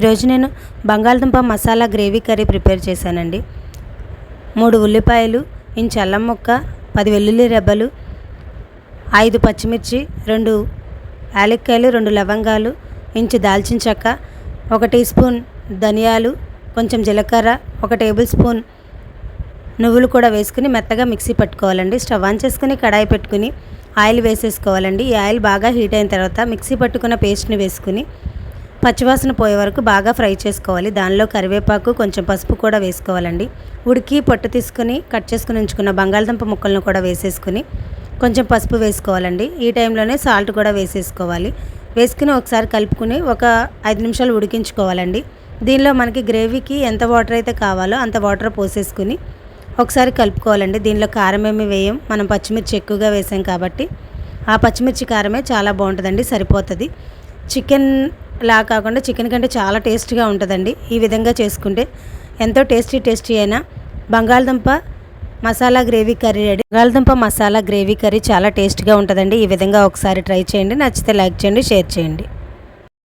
ఈరోజు నేను బంగాళదుంప మసాలా గ్రేవీ కర్రీ ప్రిపేర్ చేశానండి. మూడు ఉల్లిపాయలు ఇంచు అల్లం ముక్క పది వెల్లుల్లి రెబ్బలు ఐదు పచ్చిమిర్చి రెండు యాలక్కాయలు రెండు లవంగాలు ఇంచు దాల్చిన చెక్క ఒక టీ స్పూన్ ధనియాలు కొంచెం జీలకర్ర ఒక టేబుల్ స్పూన్ నువ్వులు కూడా వేసుకుని మెత్తగా మిక్సీ పట్టుకోవాలండి. స్టవ్ ఆన్ చేసుకుని కడాయి పెట్టుకుని ఆయిల్ వేసేసుకోవాలండి. ఈ ఆయిల్ బాగా హీట్ అయిన తర్వాత మిక్సీ పట్టుకున్న పేస్ట్ని వేసుకుని పచ్చివాసన పోయే వరకు బాగా ఫ్రై చేసుకోవాలి. దానిలో కరివేపాకు కొంచెం పసుపు కూడా వేసుకోవాలండి. ఉడికి పొట్టు తీసుకుని కట్ చేసుకుని ఉంచుకున్న బంగాళదుంప ముక్కలను కూడా వేసేసుకుని కొంచెం పసుపు వేసుకోవాలండి. ఈ టైంలోనే సాల్ట్ కూడా వేసేసుకోవాలి. వేసుకుని ఒకసారి కలుపుకుని ఒక ఐదు నిమిషాలు ఉడికించుకోవాలండి. దీనిలో మనకి గ్రేవీకి ఎంత వాటర్ అయితే కావాలో అంత వాటర్ పోసేసుకుని ఒకసారి కలుపుకోవాలండి. దీనిలో కారం ఏమి వేయం. మనం పచ్చిమిర్చి ఎక్కువగా వేసాం కాబట్టి ఆ పచ్చిమిర్చి కారమే చాలా బాగుంటుందండి సరిపోతుంది. చికెన్ లా కాకుండా చికెన్ కంటే చాలా టేస్ట్గా ఉంటుందండి. ఈ విధంగా చేసుకుంటే ఎంతో టేస్టీ టేస్టీ అయినా బంగాళదుంప మసాలా గ్రేవీ కర్రీ రెడీ. బంగాళదుంప మసాలా గ్రేవీ కర్రీ చాలా టేస్ట్గా ఉంటుందండి. ఈ విధంగా ఒకసారి ట్రై చేయండి. నచ్చితే లైక్ చేయండి షేర్ చేయండి.